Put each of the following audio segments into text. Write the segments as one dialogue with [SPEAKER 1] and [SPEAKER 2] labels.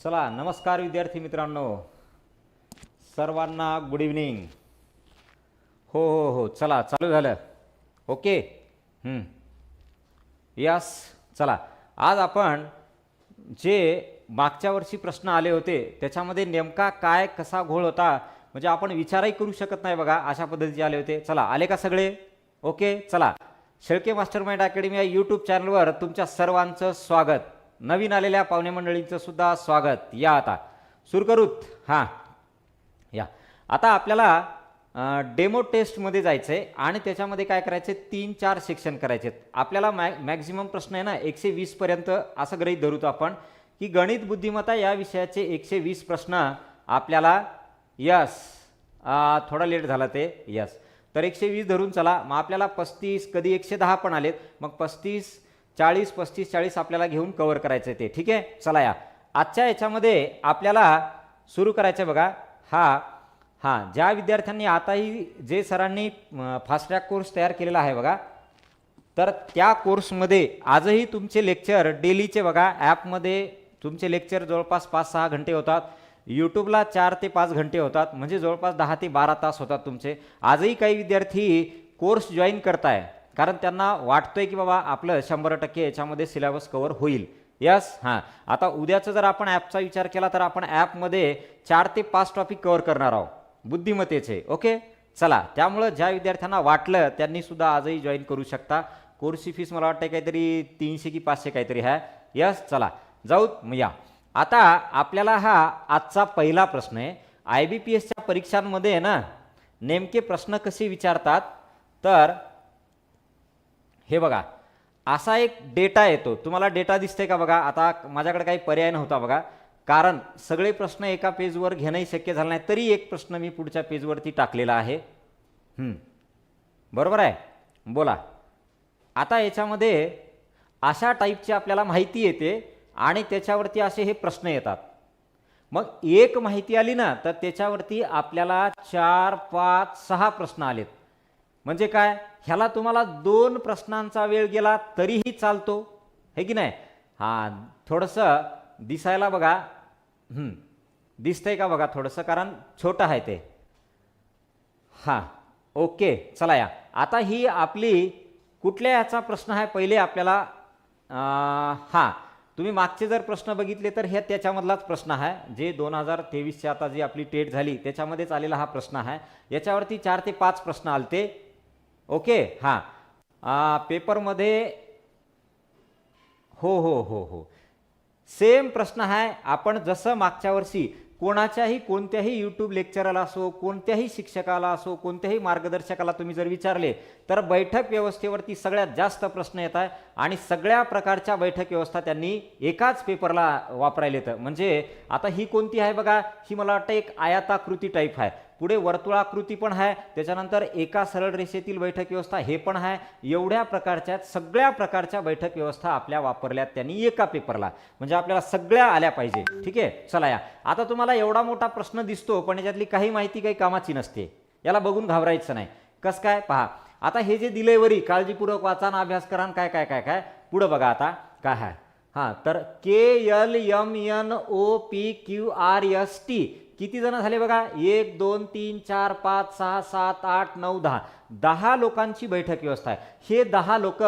[SPEAKER 1] चला नमस्कार विद्यार्थी मित्रांनो. सर्वांना गुड इव्हनिंग हो हो हो चला चालू झालं. ओके यस चला. आज आपण जे मागच्या वर्षी प्रश्न आले होते त्याच्यामध्ये नेमका काय कसा घोळ होता म्हणजे आपण विचारही करू शकत नाही बघा अशा पद्धतीचे आले होते. चला आले का सगळे? ओके चला. शेळके मास्टर माइंड अकॅडमी या यूट्यूब चॅनलवर तुमच्या सर्वांचं स्वागत. नवीन आलेल्या पाहुणे मंडळींचं सुद्धा स्वागत. या आता. सुरू करूत हां. या. आता आपल्याला डेमो टेस्टमध्ये जायचं आहे आणि त्याच्यामध्ये काय करायचं आहे तीन चार सेक्शन करायचे आहेत आपल्याला मॅ मॅक्झिमम प्रश्न आहे ना एकशे वीसपर्यंत असं गृहीत धरूतो आपण की गणित बुद्धिमत्ता या विषयाचे एकशे वीस प्रश्न आपल्याला यस. थोडा लेट झाला ते यस. तर एकशे वीस धरून चला. मग आपल्याला पस्तीस कधी एकशे दहा पण आलेत. मग पस्तीस चाळीस पस्तीस चाळीस आपल्याला घेऊन कवर करायचं आहे ते. ठीक आहे? चला या. आजच्या याच्यामध्ये आपल्याला सुरू करायचं आहे बघा. हा हां. ज्या विद्यार्थ्यांनी आताही जे सरांनी फास्ट ट्रॅक कोर्स तयार केलेला आहे बघा तर त्या कोर्समध्ये आजही तुमचे लेक्चर डेलीचे बघा ॲपमध्ये तुमचे लेक्चर जवळपास पाच सहा घंटे होतात. यूट्यूबला चार ते पाच घंटे होतात. म्हणजे जवळपास दहा ते बारा तास होतात तुमचे. आजही काही विद्यार्थी कोर्स जॉईन करताय. कारण त्यांना वाटतंय की बाबा आपलं शंभर टक्के याच्यामध्ये सिलेबस कवर होईल. यस हां. आता उद्याचं जर आपण ॲपचा विचार केला तर आपण ॲपमध्ये चार ते पाच टॉपिक कवर करणार आहोत. बुद्धिमत्तेचे. ओके चला. त्यामुळं ज्या विद्यार्थ्यांना वाटलं त्यांनी सुद्धा आजही जॉईन करू शकता. कोर्सची फीस मला वाटतं काहीतरी तीनशे की पाचशे काहीतरी आहे. यस चला. जाऊ. या. आता आपल्याला हा आजचा पहिला प्रश्न आहे. आय बी पी एसच्या परीक्षांमध्ये आहे ना नेमके प्रश्न कसे विचारतात? तर हे बघा असा एक डेटा येतो. तुम्हाला डेटा दिसते का बघा? आता माझ्याकडे काही पर्याय नव्हता बघा. कारण सगळे प्रश्न एका पेजवर घेणंही शक्य झालं नाही. तरी एक प्रश्न मी पुढच्या पेजवरती टाकलेला आहे. बरोबर आहे? बोला. आता याच्यामध्ये अशा टाईपची आपल्याला माहिती येते आणि त्याच्यावरती असे हे प्रश्न येतात. मग एक माहिती आली ना तर त्याच्यावरती आपल्याला चार पाच सहा प्रश्न आलेत. म्हणजे काय? ह्याला तुम्हाला दोन प्रश्नांचा वेळ गेला तरीही चालतो. हे की नाही? हां थोडंसं दिसायला बघा. दिसतंय का बघा थोडंसं? कारण छोटं आहे ते. हां ओके चला या. आता ही आपली कुठल्या याचा प्रश्न आहे? पहिले आपल्याला हां तुम्ही मागचे जर प्रश्न बघितले तर हे त्याच्यामधलाच प्रश्न आहे. जे दोन हजार तेवीसची आता जी आपली टेट झाली त्याच्यामध्येच आलेला हा प्रश्न आहे. याच्यावरती चार ते पाच प्रश्न आलते. ओके हां. पेपरमध्ये हो हो हो हो. सेम प्रश्न आहे आपण जसं मागच्या वर्षी कोणाच्याही कोणत्याही यूट्यूब लेक्चरला असो कोणत्याही शिक्षकाला असो कोणत्याही मार्गदर्शकाला तुम्ही जर विचारले तर बैठक व्यवस्थेवरती सगळ्यात जास्त प्रश्न येत आहे आणि सगळ्या प्रकारच्या बैठक व्यवस्था त्यांनी एकाच पेपरला वापरायला येतं. म्हणजे आता ही कोणती आहे बघा ही मला वाटतं एक आयाताकृती टाईप आहे. पुढे वर्तुळाकृती पण आहे. त्याच्यानंतर एका सरळ रेषेतील बैठक व्यवस्था हे पण आहे. एवढ्या प्रकारच्या सगळ्या प्रकारच्या बैठक व्यवस्था आपल्या वापरल्यात त्यांनी एका पेपरला. म्हणजे आपल्याला सगळ्या आल्या पाहिजे. ठीक आहे? चला या. आता तुम्हाला एवढा मोठा प्रश्न दिसतो पण याच्यातली काही माहिती काही कामाची नसते. याला बघून घाबरायचं नाही. कसं काय? पहा. आता हे जे दिलेवरी काळजीपूर्वक वाचा अभ्यास करा काय काय काय काय? पुढं बघा आता. काय आहे? हां तर K L M N O P Q R S T. किती जण झाले बघा? एक दोन तीन चार पाच सहा सात आठ नऊ दहा. दहा लोकांची बैठक व्यवस्था आहे. हे दहा लोक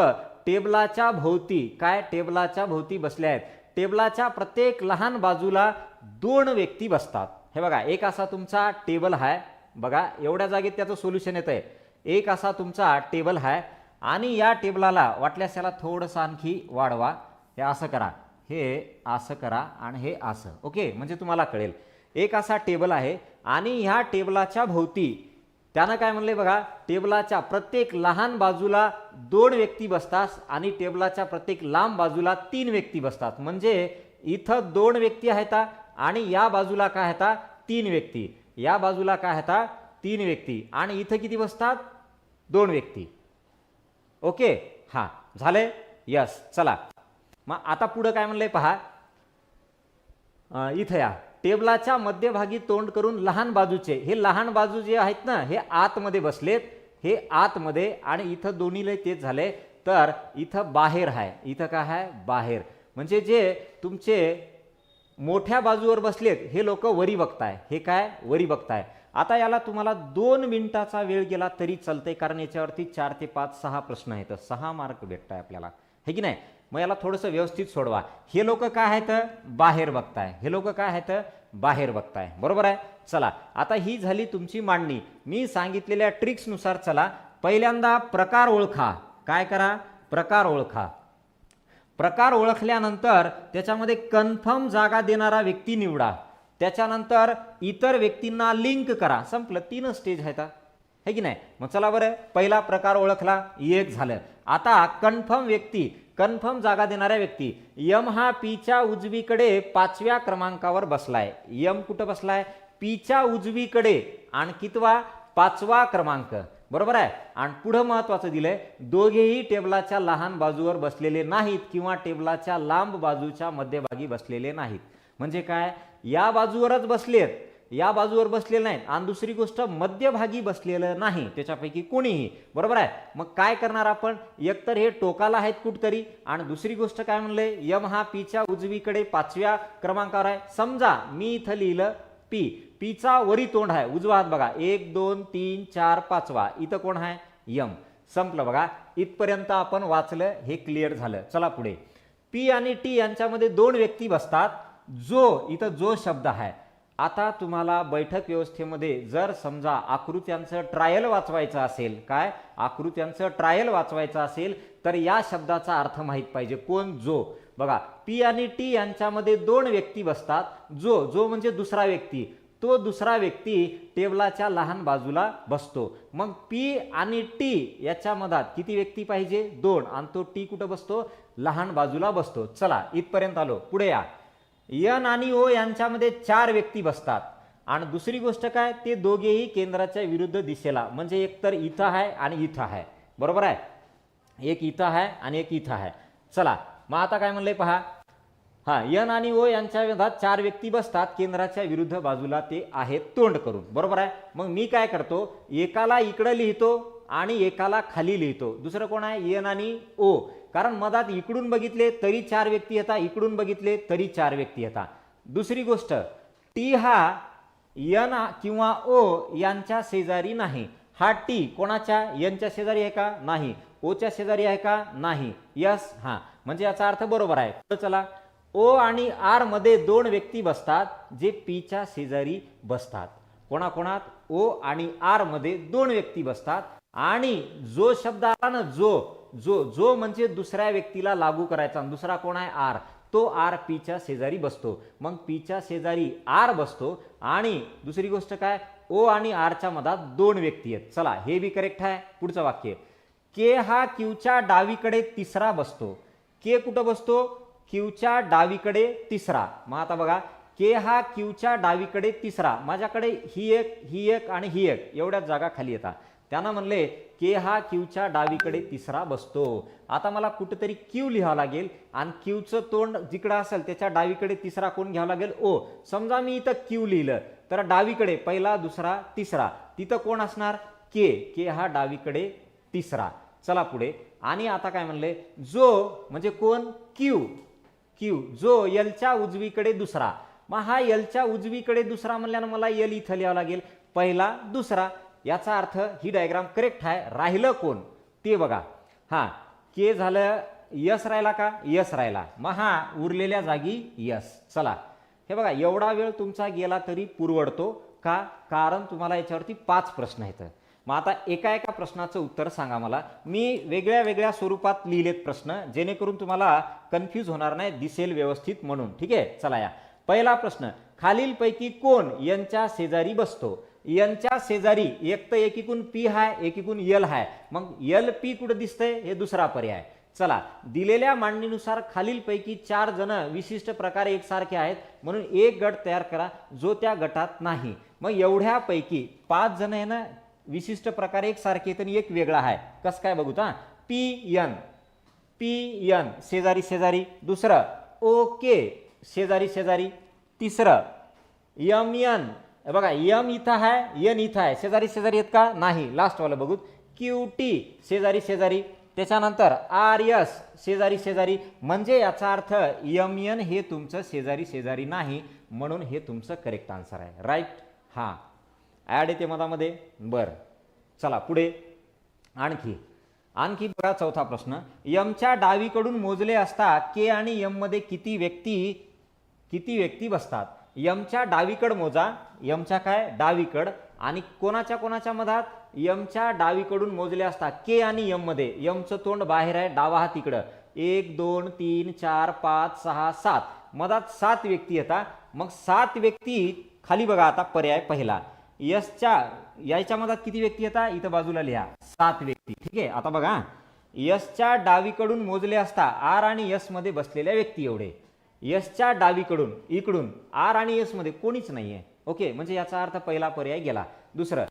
[SPEAKER 1] टेबलाच्या भोवती काय? टेबलाच्या भोवती बसले आहेत. टेबलाच्या प्रत्येक लहान बाजूला दोन व्यक्ती बसतात. हे बघा एक असा तुमचा टेबल आहे बघा एवढ्या जागेत त्याचं सोल्युशन येतं आहे एक असा तुमचा टेबल आहे आणि या टेबलाला वाटल्यास याला थोडंसं आणखी वाढवा. हे असं करा हे असं करा आणि हे असं. ओके? म्हणजे तुम्हाला कळेल. एक असा टेबल आहे आणि ह्या टेबलाच्या भोवती त्यानं काय म्हणले बघा टेबलाच्या प्रत्येक लहान बाजूला दोन व्यक्ती बसतात आणि टेबलाच्या प्रत्येक लांब बाजूला तीन व्यक्ती बसतात. म्हणजे इथं दोन व्यक्ती आहेत आणि या बाजूला काय आहेत? तीन व्यक्ती. या बाजूला काय आहेत? तीन व्यक्ती. आणि इथं किती बसतात? दोन व्यक्ती. ओके? हां. झाले? यस. चला. मग आता पुढं काय म्हणलंय पहा. इथं या. टेबलाच्या मध्यभागी तोंड करून लहान बाजूचे. हे लहान बाजू जे आहेत ना हे आतमध्ये बसलेत. हे आतमध्ये आणि इथं दोन्हीला तेच झाले. तर इथं बाहेर आहे इथं काय आहे बाहेर. म्हणजे जे तुमचे मोठ्या बाजूवर बसलेत हे लोक वरी बघताय. हे काय? वरी बघताय. आता याला तुम्हाला दोन मिनिटाचा वेळ गेला तरी चालतंय कारण याच्यावरती चार ते पाच सहा प्रश्न आहेत. सहा मार्क भेटताय आपल्याला. हे की नाही? मग याला थोडंसं व्यवस्थित सोडवा. हे लोक काय आहेत? बाहेर बघताय. हे लोक काय आहेत? बाहेर बघताय. बरोबर आहे? चला आता ही झाली तुमची मांडणी. मी सांगितलेल्या ट्रिक्सनुसार चला. पहिल्यांदा प्रकार ओळखा. काय करा? प्रकार ओळखा. प्रकार ओळखल्यानंतर त्याच्यामध्ये कन्फर्म जागा देणारा व्यक्ती निवडा. त्याच्यानंतर इतर व्यक्तींना लिंक करा. संपलं. तीनच स्टेज आहेत. है की नाही? मग चला बरं पहिला प्रकार ओळखला एक झालं. आता कन्फर्म व्यक्ती कन्फर्म जागा देणाऱ्या व्यक्ती यम हा पीच्या उजवीकडे पाचव्या क्रमांकावर बसलाय. यम कुठं बसलाय? पीच्या उजवीकडे आणि कितवा पाचवा क्रमांक. बरोबर आहे? आणि पुढं महत्वाचं दिलंय दोघेही टेबलाच्या लहान बाजूवर बसलेले नाहीत किंवा टेबलाच्या लांब बाजूच्या मध्यभागी बसलेले नाहीत. म्हणजे काय? या बाजूवरच बसलेत. या बाजूवर बसलेलं नाहीत. आणि दुसरी गोष्ट मध्यभागी बसलेलं नाही. त्याच्यापैकी कोणीही. बरोबर आहे? मग काय करणार आपण? एकतर हे टोकाला आहेत कुठतरी. आणि दुसरी गोष्ट काय म्हणले यम हा पीच्या उजवीकडे पाचव्या क्रमांकावर आहे. समजा मी इथं लिहिलं पी. पीचा वरी तोंड आहे. उजवा हात बघा. एक दोन तीन चार पाचवा. इथं कोण आहे? यम. संपलं बघा. इथपर्यंत आपण वाचलं हे क्लिअर झालं. चला पुढे. पी आणि टी यांच्यामध्ये दोन व्यक्ती बसतात. जो इथं जो शब्द आहे. आता तुम्हाला बैठक व्यवस्थेमध्ये जर समजा आकृत्यांचं ट्रायल वाचवायचं असेल काय? आकृत्यांचं ट्रायल वाचवायचं असेल तर या शब्दाचा अर्थ माहीत पाहिजे. कोण? जो. बघा पी आणि टी यांच्यामध्ये दोन व्यक्ती बसतात. जो जो म्हणजे दुसरा व्यक्ती. तो दुसरा व्यक्ती टेबलाच्या लहान बाजूला बसतो. मग पी आणि टी याच्या मधात किती व्यक्ती पाहिजे? दोन. आणि तो टी कुठं बसतो? लहान बाजूला बसतो. चला इथपर्यंत आलो. पुढे या. यन आणि ओ यांच्यामध्ये चार व्यक्ती बसतात. आणि दुसरी गोष्ट काय? ते दोघेही केंद्राच्या विरुद्ध दिशेला. म्हणजे एक तर इथं आहे आणि इथं आहे. बरोबर आहे? एक इथं आहे आणि एक इथं आहे. चला मग आता काय म्हणलंय पहा. हा यन आणि ओ यांच्या विरोधात चार व्यक्ती बसतात. केंद्राच्या विरुद्ध बाजूला ते आहेत तोंड करून. बरोबर आहे? मग मी काय करतो? एकाला इकडं लिहितो आणि एकाला खाली लिहितो. दुसरं कोण आहे? यन आणि ओ. कारण मधात इकडून बघितले तरी चार व्यक्ती येतात इकडून बघितले तरी चार व्यक्ती येतात दुसरी गोष्ट टी हा यन किंवा ओ यांच्या शेजारी नाही. हा टी कोणाच्या? यनच्या शेजारी आहे का? नाही. ओच्या शेजारी आहे का? नाही. यस हा. म्हणजे याचा अर्थ बरोबर आहे. तर चला. ओ आणि आरमध्ये दोन व्यक्ती बसतात जे पीच्या शेजारी बसतात. कोणाकोणात? ओ आणि आरमध्ये दोन व्यक्ती बसतात. आणि जो शब्द आला ना जो जो जो म्हणजे दुसऱ्या व्यक्तीला लागू करायचा दुसरा कोण आहे? आर. तो आर पीच्या शेजारी बसतो. मग पीच्या शेजारी आर बसतो आणि दुसरी गोष्ट काय? ओ आणि आरच्या मधात दोन व्यक्ती आहेत. चला हे बी करेक्ट आहे. पुढचं वाक्य. के हा क्यूच्या डावीकडे तिसरा बसतो. के कुठं बसतो? क्यूच्या डावीकडे तिसरा. मग आता बघा. के हा क्यूच्या डावीकडे तिसरा. माझ्याकडे ही एक ही एक आणि ही एक. एवढ्याच जागा खाली येतात. त्यानं म्हणले के हा क्यूच्या डावीकडे तिसरा बसतो. आता मला कुठेतरी क्यू लिहावं लागेल आणि क्यूचं तोंड जिकडं असेल त्याच्या डावीकडे तिसरा कोण घ्यावं लागेल? ओ समजा मी इथं क्यू लिहिलं तर डावीकडे पहिला दुसरा तिसरा. तिथं कोण असणार? के. के हा डावीकडे तिसरा. चला पुढे. आणि आता काय म्हणले? जो म्हणजे कोण? क्यू. क्यू. जो यलच्या उजवीकडे दुसरा. मग हा यलच्या उजवीकडे दुसरा म्हणल्यानं मला यल इथं लिहावं लागेल. पहिला दुसरा. याचा अर्थ ही डायग्राम करेक्ट आहे. राहिलं कोण? ते बघा. हां के झालं यस राहिला का? यस राहिला. मग हा उरलेल्या जागी यस. चला. हे बघा एवढा वेळ तुमचा गेला तरी पुरवडतो का? कारण तुम्हाला याच्यावरती पाच प्रश्न आहेत. मग आता एका एका प्रश्नाचं उत्तर सांगा मला. मी वेगळ्या वेगळ्या स्वरूपात लिहिलेत प्रश्न जेणेकरून तुम्हाला कन्फ्यूज होणार नाही दिसेल व्यवस्थित म्हणून. ठीक आहे? चला या. पहिला प्रश्न खालीलपैकी कोण यांच्या शेजारी बसतो? यांच्या शेजारी एक तर एकीकून पी हाय एकीकून यल हाय. मग यल पी कुठं दिसतंय? हे दुसरा पर्याय. चला दिलेल्या मांडणीनुसार खालीलपैकी चार जण विशिष्ट प्रकारे एकसारखे आहेत म्हणून एक गट तयार करा जो त्या गटात नाही. मग एवढ्यापैकी पाच जण आहे ना विशिष्ट प्रकारे एकसारखे आहेत आणि एक वेगळा आहे. कसं काय बघू हा? पी एन पी एन शेजारी शेजारी. दुसरं ओके शेजारी शेजारी. तिसरं यम बघा यम इथं आहे यन इथं आहे. शेजारी शेजारी आहेत का? नाही. लास्टवालं बघू. क्यू टी शेजारी शेजारी. त्याच्यानंतर आर यस शेजारी शेजारी. म्हणजे याचा अर्थ यम यन हे तुमचं शेजारी शेजारी नाही म्हणून हे तुमचं करेक्ट आन्सर आहे. राईट हां. ॲड येते मधामध्ये. बरं. चला पुढे. आणखी. आणखी बघा चौथा प्रश्न. यमच्या डावीकडून मोजले असता के आणि यममध्ये किती व्यक्ती किती व्यक्ती बसतात? यमच्या डावीकड मोजा. यमच्या काय? डावीकड. आणि कोणाच्या कोणाच्या मधात? यमच्या डावीकडून मोजले असता. के आणि यममध्ये. यमचं तोंड बाहेर आहे. डावा हात इकडं. एक दोन तीन चार पाच सहा सात. मधात सात व्यक्ती येतात मग सात व्यक्ती खाली बघा आता पर्याय पहिला. यसच्या याच्या मधात किती व्यक्ती येतात इथं बाजूला लिहा. सात व्यक्ती. ठीक आहे? आता बघा. यसच्या डावीकडून मोजले असता. आर आणि यसमध्ये बसलेल्या व्यक्ती एवढे. यसच्या डावीकडून इकडून आर आणि एसमध्ये कोणीच नाही आहे ओके म्हणजे याचा अर्थ पहिला पर्याय गेला. दुसरं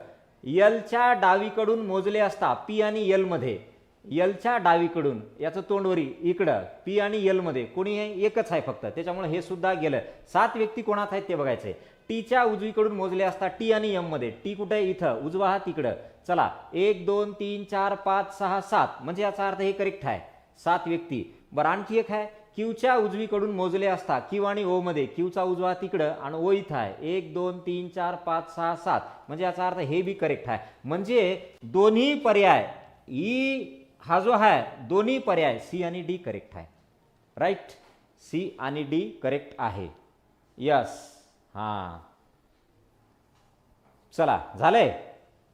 [SPEAKER 1] यलच्या डावीकडून मोजले असता पी आणि यलमध्ये यलच्या डावीकडून याचं तोंडवरी इकडं पी आणि यलमध्ये कोणी आहे? एकच आहे फक्त. त्याच्यामुळे हे सुद्धा गेलं. सात व्यक्ती कोणात आहेत ते बघायचंय. टीच्या उजवीकडून मोजले असता टी आणि यममध्ये टी कुठे आहे? इथं. उजवा हा तिकडं चला एक दोन तीन चार पाच सहा सात. म्हणजे याचा अर्थ हे करेक्ट आहे. सात व्यक्ती. बरं आणखी एक आहे. क्यूच्या उजवीकडून मोजले असता क्यू आणि ओ मध्ये क्यूचा उजवा तिकडं आणि ओ इथं आहे. एक दोन तीन चार पाच सहा सात. म्हणजे याचा अर्थ हे बी करेक्ट आहे. म्हणजे दोन्ही पर्याय ई हा जो आहे दोन्ही पर्याय सी आणि डी करेक्ट आहे. राईट सी आणि डी करेक्ट आहे. यस हां. चला झालंय?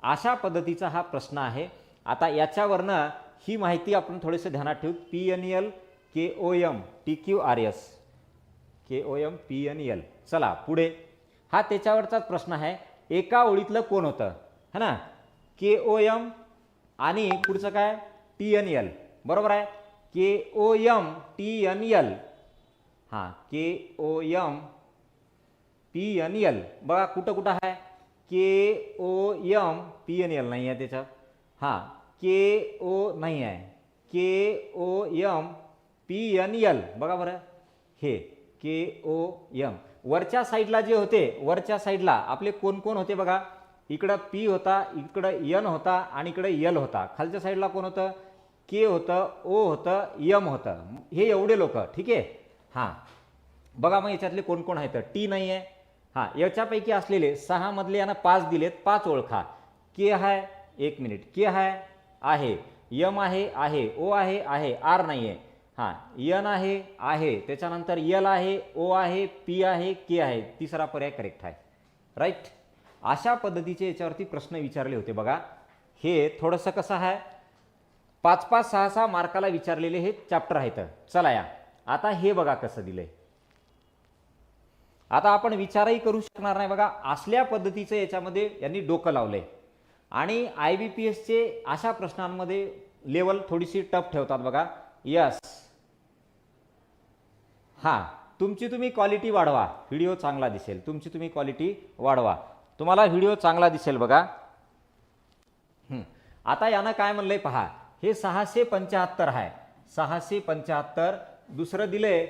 [SPEAKER 1] अशा पद्धतीचा हा प्रश्न आहे. आता याच्यावरनं ही माहिती आपण थोडेसे ध्यानात ठेवू. P N L K O M T Q R S K O M P N L चला पुढे. हा त्याच्यावरचाच प्रश्न आहे. एका ओळीतलं कोण होतं? है ना? के ओ एम आणि पुढचं काय? टी एन एल बरोबर आहे? K O M T N L हां K O M P N L बघा कुठं कुठं आहे? K O M P N L नाही आहे त्याच्यात हां के ओ नाही आहे. K O M P N L. बघा बरं. हे के ओ एम. वरच्या साईडला जे होते वरच्या साईडला आपले कोण कोण होते बघा? इकडं पी होता इकडं यन होता आणि इकडं यल होता. खालच्या साईडला कोण होतं? के होतं ओ होतं यम होतं. हे एवढे लोक ठीक आहे? हां. बघा मग याच्यातले कोण कोण आहेत. टी नाही आहे. हां याच्यापैकी असलेले सहा मधले यांना पाच दिलेत पाच ओळखा. के आहे एक मिनिट. के आहे आहे. यम आहे आहे. ओ आहे आहे. आर नाही आहे. हां यन आहे आहे. त्याच्यानंतर यल आहे ओ आहे पी आहे के आहे. तिसरा पर्याय करेक्ट आहे. राईट अशा पद्धतीचे याच्यावरती प्रश्न विचारले होते बघा. हे थोडंसं कसं आहे? पाच पाच सहा सहा मार्काला विचारलेले हे चॅप्टर आहेत. चला या. आता हे बघा कसं दिलंय. आता आपण विचारही करू शकणार नाही बघा. असल्या पद्धतीचं याच्यामध्ये यांनी डोकं लावलंय. आणि आय बी पी एसचे अशा प्रश्नांमध्ये लेवल थोडीशी टफ ठेवतात बघा. यस हां तुमची तुम्ही क्वालिटी वाढवा. व्हिडिओ चांगला दिसेल. तुमची तुम्ही क्वालिटी वाढवा. तुम्हाला व्हिडिओ चांगला दिसेल बघा. आता यानं काय म्हणलंय पहा. हे सहाशे पंच्याहत्तर आहे सहाशे पंच्याहत्तर दुसरं दिलंय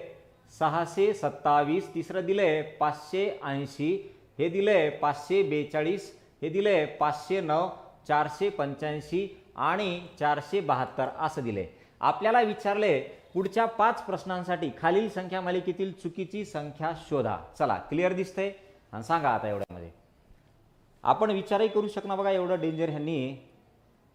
[SPEAKER 1] सहाशे सत्तावीस तिसरं दिलंय पाचशे ऐंशी हे दिलंय पाचशे बेचाळीस हे दिलंय पाचशे नऊ चारशे पंच्याऐंशी आणि चारशे बहात्तर असं दिले आपल्याला विचारले पुढच्या पाच प्रश्नांसाठी खालील संख्या मालिकेतील चुकीची संख्या शोधा. चला क्लिअर दिसतंय? आणि सांगा आता एवढ्यामध्ये. आपण विचारही करू शकणार बघा एवढं डेंजर ह्यांनी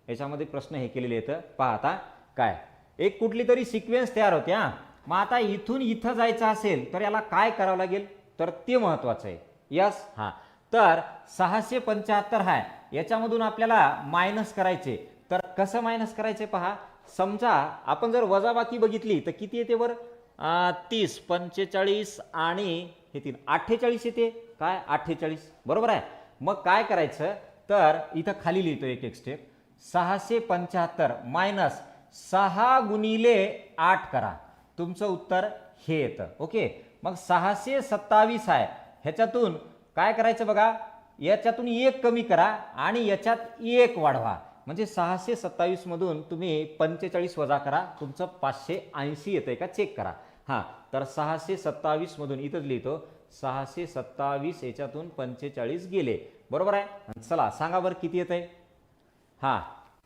[SPEAKER 1] याच्यामध्ये प्रश्न हे केलेले आहेत. पहा आता काय? एक कुठली तरी सिक्वेन्स तयार होते हा. मग आता इथून इथं जायचं असेल तर याला काय करावं लागेल? तर ते महत्वाचं आहे. यस हां. तर सहाशे पंच्याहत्तर आहे याच्यामधून आपल्याला मायनस करायचे. तर कसं मायनस करायचे पहा? समजा आपण जर वजाबाकी बघितली तर किती येते वर? तीस पंचेचाळीस आणि हे तीन. अठ्ठेचाळीस येते? काय? अठ्ठेचाळीस. बरोबर आहे. मग काय करायचं? तर इथं खाली लिहितो एक एक स्टेप सहाशे पंच्याहत्तर मायनस सहा गुणिले आठ करा. तुमचं उत्तर हे येतं. ओके? मग सहाशे सत्तावीस आहे. ह्याच्यातून काय करायचं बघा? याच्यातून एक कमी करा आणि याच्यात एक वाढवा. म्हणजे सहाशे सत्तावीसमधून तुम्ही पंचेचाळीस वजा करा तुमचं पाचशे ऐंशी येतं आहे का? चेक करा. हां तर सहाशे सत्तावीसमधून इथंच लिहितो सहाशे सत्तावीस याच्यातून पंचेचाळीस गेले. बरोबर आहे? चला सांगा बरं किती येत आहे हां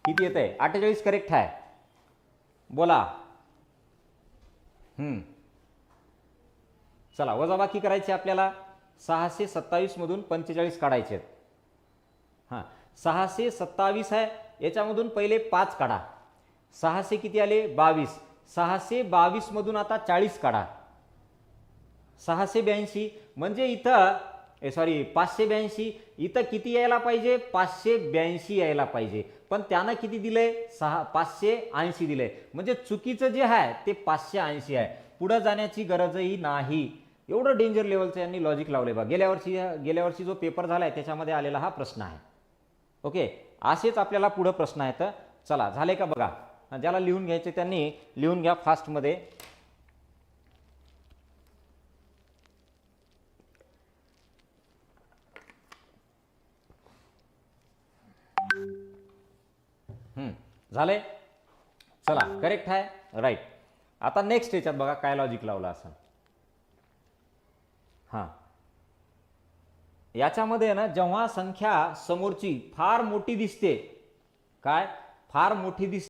[SPEAKER 1] किती येत आहे अठ्ठेचाळीस करेक्ट आहे. बोला. हम्म. चला वजाबाकी करायची आपल्याला. सहाशे सत्तावीसमधून पंचेचाळीस काढायचे आहेत हां सहाशे सत्तावीस आहे याच्यामधून पहिले पाच काढा. सहाशे किती आले? बावीस. सहाशे बावीसमधून आता चाळीस काढा. सहाशे ब्याऐंशी. म्हणजे इथं ए सॉरी पाचशे ब्याऐंशी. इथं किती यायला पाहिजे? पाचशे ब्याऐंशी यायला पाहिजे. पण त्यानं किती दिलंय? सहा पाचशे ऐंशी दिलंय. म्हणजे चुकीचं जे आहे ते पाचशे ऐंशी आहे. पुढं जाण्याची गरजही नाही. एवढं डेंजर लेवलचं यांनी लॉजिक लावले बा गेल्या वर्षी गेल्या वर्षी जो पेपर झालाय त्याच्यामध्ये आलेला हा प्रश्न आहे. ओके? असेच आपल्याला पुढं प्रश्न आहेत. चला झाले का बघा? ज्याला लिहून घ्यायचे त्यांनी लिहून घ्या फास्टमध्ये. हम्म, झाले? चला करेक्ट आहे? राईट आता नेक्स्ट याच्यात बघा काय लॉजिक लावलं असं हां. याच्यामध्ये ना जेव्हा संख्या समोरची फार मोठी दिसते काय? फार मोठी दिसते.